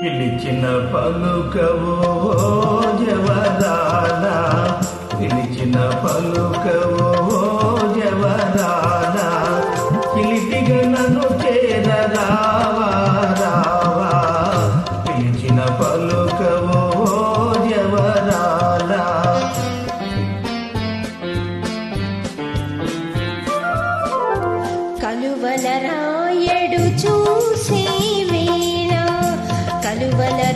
పిలిచిన పలుకవో జవరాల పిలిచిన పలుకవో trabalhar.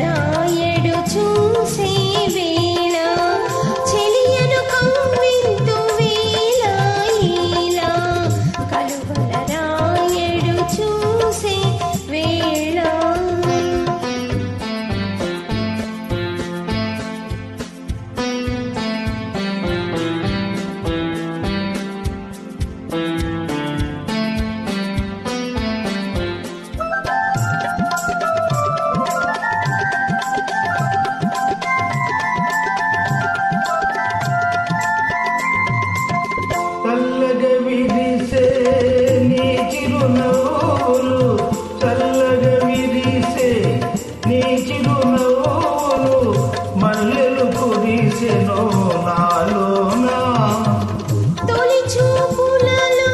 కురిసెను నాలోనా? తొలి చూపులలో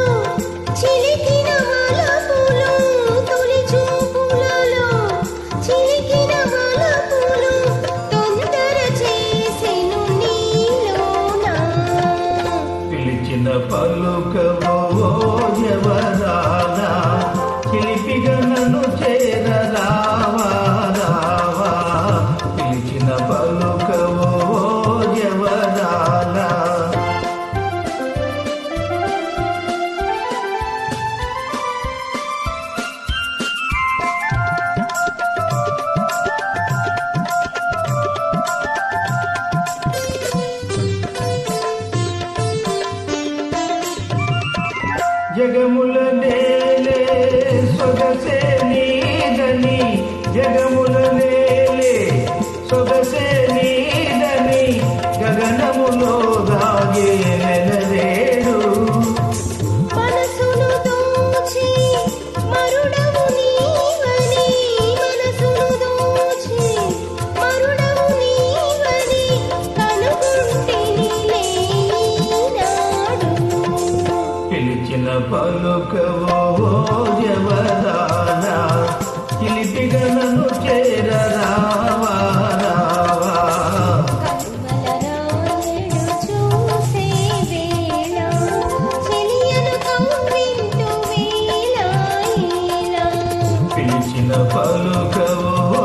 చిలికిన వలపులు తొలి చూపులలో చిలికిన వలపులు తొందర చేసెను నీలోనా? పిలిచిన పలుకవో ఎవరాలా చిలిపిగా నన్ను చేరరావా రావా పిలిచిన పలుకవో జగముల నేలే సొగసే నీదని జగముల నేలే సొగసే పలుకవో జవరాలా చిలిపిగా చేరరావా రావా పిలిచిన పలుకవో